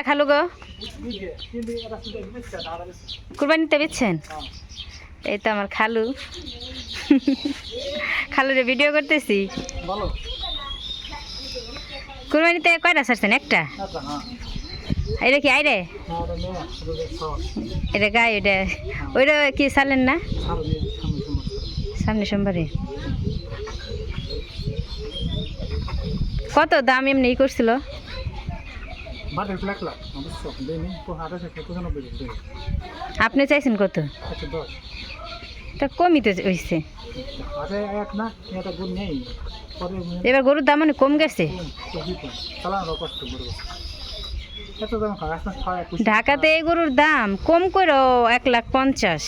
কয়টা খালু গো কুরবানিতে বেচছেন? এই তো আমার খালু। খালুরে ভিডিও করতেছি। কুরবানিতে কয়টা ছাড়ছেন? একটা? হ্যাঁ। এটা কি আইরে? হ্যাঁ এটা গায়ে ওইটা ওইটা কি ছাড়লেন না? সামনে সোমবারে। কত দাম এমনি করছিল? দেয়নি আঠাশ একশো পঁচানব্বই আপনি চাইছেন কত? একশো দশ তা কমই তো হয়েছে আরে এক না এটা গুণ নেই এবার গরুর দাম অনেক কম গেছে। কষ্ট এত দাম খাওয়া আসলে খাওয়া একুশ ঢাকাতে এই গরুর দাম কম করে এক লাখ পঞ্চাশ।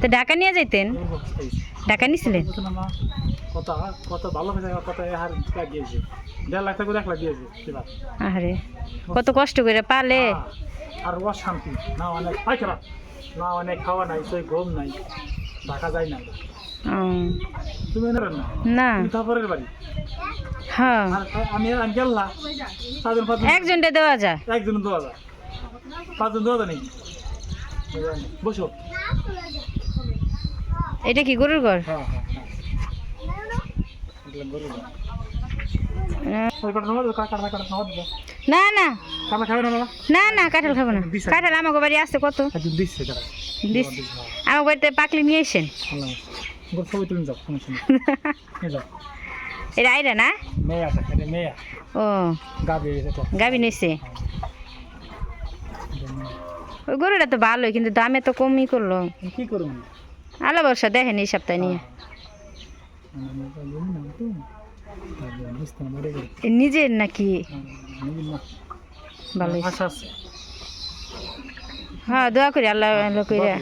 তো ঢাকা নিয়ে যাইতেন? ঢাকা নিছিলেন? আরে কত কষ্ট করে পালে। আর অশান্তি। না অনেক না অনেক খাওয়া নাই সেই ঘুম নাই। ঢাকা যায় না। তুমি না। না তারপরের বাড়ি। হ্যাঁ। আর আমি আমি গেলাম পাঁচজন পাঁচজন। একজনটা দেওয়া যায়। একজন পাঁচজন বসো। এটা কি গরুর ঘর? হ্যাঁ না না। না না না কাঁঠাল খাব না। কাঁঠাল আমাকে বাড়ি আছে কত? দিচ্ছে আমার বাড়িতে পাকলি নিয়ে ছবি যাও যাও। এটা আইরা না? ও। গাবে নিছে ওই গরুটা তো ভালোই কিন্তু দামে তো কমই করল। কি করব? আলো বর্ষা দেখেন এই সপ্তাহে নিয়ে। এ নিজের নাকি? ভালোই। আচ্ছা হ্যাঁ দোয়া করি আল্লাহ আল্লাহ কইরা।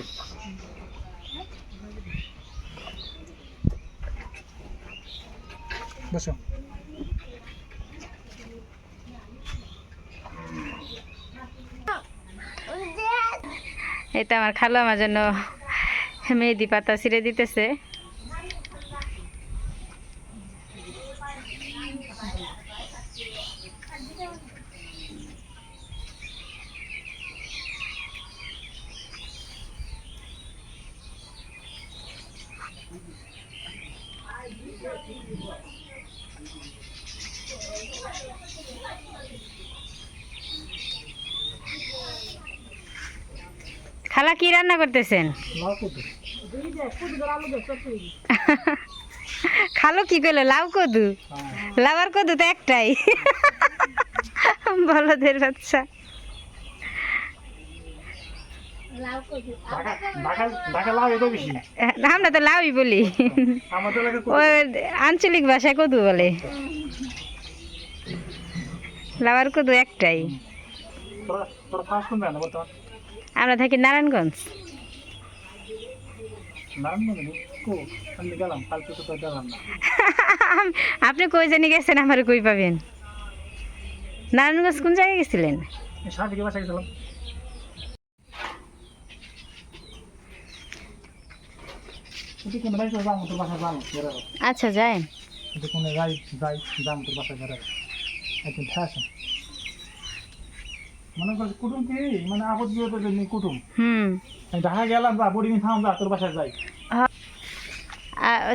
বসো। এই তো আমার খালো আমার জন্য মেহেদি পাতা ছিঁড়ে দিতেছে। খালা কি রান্না করতেছেন? খালো কি করল লাউ কদু? লাউর কদু তো একটাই। বলদের বাচ্চা। আমরা তো লাউই বলি। ও আঞ্চলিক ভাষায় কদু বলে। লাউর কদু একটাই। তোরা তোরা আমরা থাকি নারায়ণগঞ্জ। তোর আপনি কই জানি গেছেন আমার কই পাবেন? নারায়ণগঞ্জ কোন জায়গায় গেছিলেন? এই সাথে কি বাসা গেছিলাম। এটি কোনো যাই। তো মনে করছি কুটুম কি? মানে আপদ বিপদের জন্য কুটুম। হুম। ঢাকা গেলাম যা বড়ি থাম যা তোর বাসায় যাই।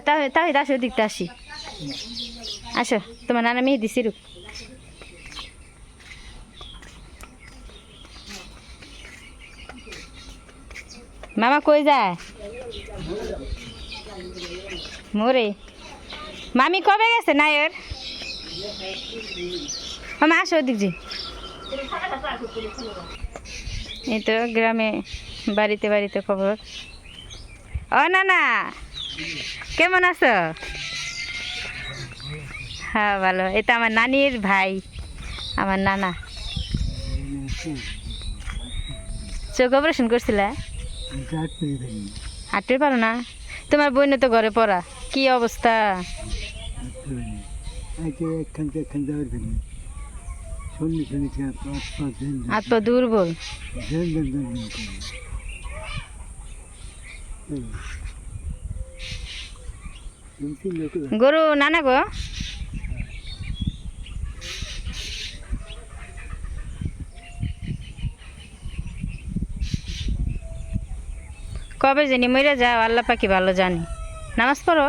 তাহলে তাহলে আসো দিকতে আসি। আসো তোমার নানা মেহেদি সিরুক মামা কই যায়? মোরে। মামি কবে গেছে নায়র? মামা আসো ওদিক যে এই তো গ্রামে বাড়িতে বাড়িতে খবর। ও না না কেমন আছো? হ্যাঁ ভালো। এটা আমার নানির ভাই, আমার নানা। চোখ অপারেশন করছিলা? হাঁটতে পারো না? তোমার বোনে তো ঘরে পড়া। কি অবস্থা? হাত দুর্বল। গরু নানা গো? কবে জানি মইরা যাও আল্লাহ পাখি ভালো জানি। নামাজ পড়ো?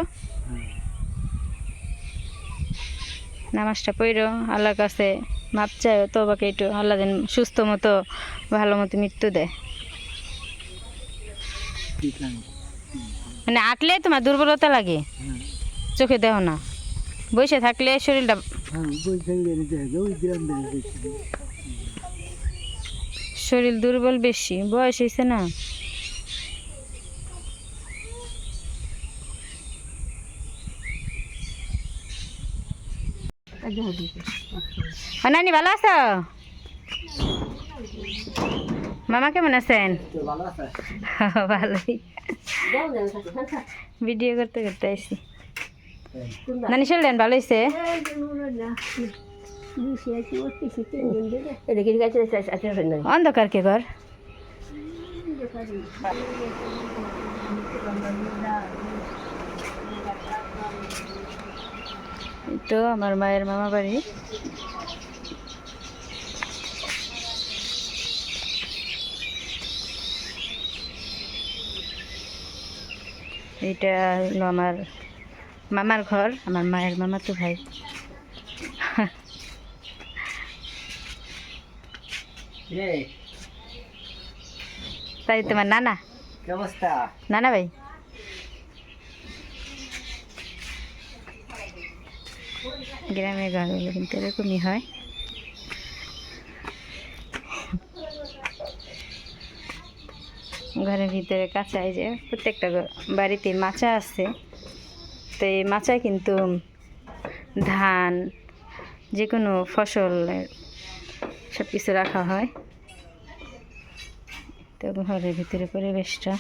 নামাজটা পড়ো আল্লাহর কাছে মাপ চাই তো বাকি একটু আল্লাহ যেন সুস্থ মতো ভালো মতো মৃত্যু দেয়। মানে আটলে তোমার দুর্বলতা লাগে চোখে দেও না। বসে থাকলে শরীরটা হ্যাঁ শরীর দুর্বল বেশি বয়স হয়েছে না। ও নানি ভালো আছো? মামা কেমন আছেন? ভালো ভালোই। ভিডিও করতে করতে আসি নানি, শুনলেন? ভালো হয়েছে অন্ধকার কে ঘর? তো আমার মায়ের মামা বাড়ি এইটা হলো আমার মামার ঘর আমার মায়ের মামা তো ভাই তাই তোমার নানা? অবস্থা? নানা ভাই? গ্রামের ঘরগুলো কিন্তু এরকমই হয়। ঘরের ভিতরে কাঁচা, এই যে প্রত্যেকটা বাড়িতে মাচা আছে। তো এই মাচায় কিন্তু ধান যে কোনো ফসল সব কিছু রাখা হয়। তো ঘরের ভিতরে পরিবেশটা।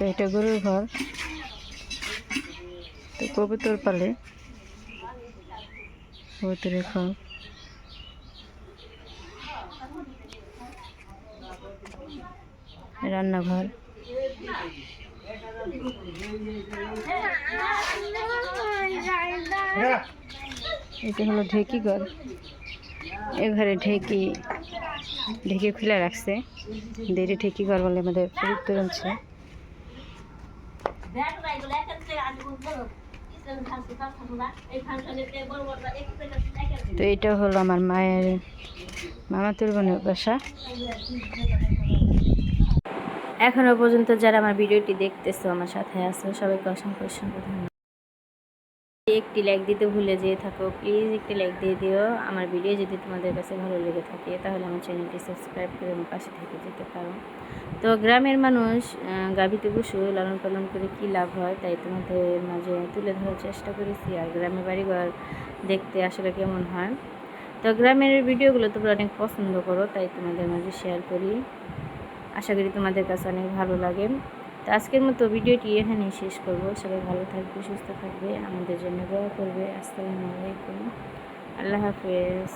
তো এটা গরুর ঘর। তো কবুতর পালে। কবুতরের ঘর। রান্নাঘর। এটা হলো ঢেকি ঘর। এ ঘরে ঢেকি। ঢেকি খুলে রাখছে। দেরি ঢেকি ঘর বলে আমাদের পবিত্র আছে তো এটা হলো আমার মায়ের মামাতুর বোনের বাসা। এখনও পর্যন্ত যারা আমার ভিডিওটি দেখতেছো, আমার সাথে আছো, সবাইকে অসংখ্য অসংখ্য ধন্যবাদ। একটি লাইক দিতে ভুলে যেয়ে থাকো প্লিজ একটি লাইক দিয়ে দিও। আমার ভিডিও যদি তোমাদের কাছে ভালো লেগে থাকে, তাহলে আমার চ্যানেলটি সাবস্ক্রাইব করে আমার পাশে থেকে যেতে পারো। তো গ্রামের মানুষ গাভীতে পশু, লালন পালন করে কী লাভ হয় তাই তোমাদের মাঝে তুলে ধরার চেষ্টা করেছি। আর গ্রামের বাড়িঘর দেখতে আসলে কেমন হয়? তো গ্রামের ভিডিওগুলো তোমরা অনেক পছন্দ করো, তাই তোমাদের মাঝে শেয়ার করি। আশা করি তোমাদের কাছে অনেক ভালো লাগে। তো আজকের মতো ভিডিওটি এখানেই শেষ করব। সবাই ভালো থাকবে, সুস্থ থাকবে, আমাদের জন্য দোয়া করবে। আসসালামু আলাইকুম। আল্লাহ হাফেজ।